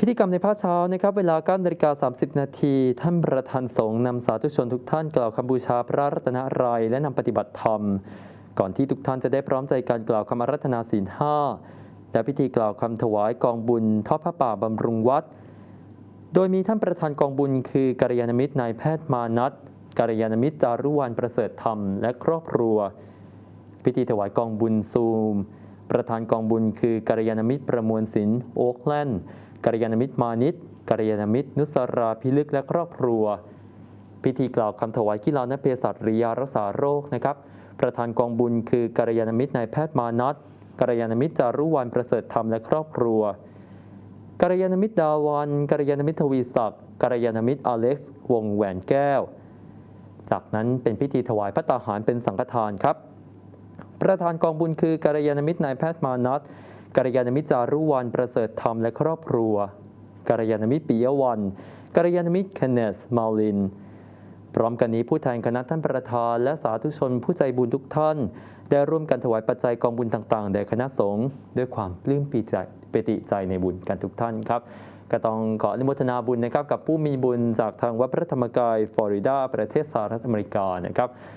พิธีกรรมในภาคเช้านะครับเวลา9นาฬิกา30 นาที ท่านประธานสงฆ์นำสาธุชนทุกท่านกล่าวคำบูชาพระรัตนตรัยและนำปฏิบัติธรรม ก่อนที่ทุกท่านจะได้พร้อมใจการกล่าวคำรัธนาศีลห้าและพิธีกล่าวคำถวายกองบุญทอดพระป่าบำรุงวัด โดยมีท่านประธานกองบุญคือกัลยาณมิตรนายแพทย์มานัทกัลยาณมิตรจารุวรรณประเสริฐธรรมและครอบครัว พิธีถวายกองบุญซูม ประธานกองบุญคือกัลยาณมิตรประมวลศิลป์โอ๊กแลนด์ กัลยาณมิตรมานิตกัลยาณมิตร นุสราพิลึกและครอบครัว พิธีกล่าวคำถวายกีฬานเภสัชริยารักษาโรคนะครับประธานกองบุญคือกัลยาณมิตรนายแพทย์มานัทกัลยาณมิตรจารุวรรณประเสริฐธรรมและครอบครัวกัลยาณมิตรดาวันกัลยาณมิตรทวีศักดิ์กัลยาณมิตรอเล็กซ์ วงแหวนแก้ว จากนั้นเป็นพิธีถวายพระตาหารเป็นสังฆทานครับ ประธานกองบุญคือกัลยาณมิตรนายแพทย์มานัท กัลยาณมิตรจารุวรรณประเสริฐธรรมและครอบครัวกัลยาณมิตรปิยวันกัลยาณมิตรเคนเนสมาลิน พร้อมกันนี้ผู้แทนคณะท่านประธาน และสาธุชนผู้ใจบุญทุกท่าน ได้ร่วมกันถวายปัจจัยกองบุญต่างๆแด่คณะสงฆ์ด้วยความปลื้มปีใจปิติใจในบุญกันทุกท่านครับก็ต้องขออนุโมทนาบุญนะครับกับผู้มีบุญจากทางวัดพระธรรมกายฟลอริดาประเทศสหรัฐอเมริกานะครับ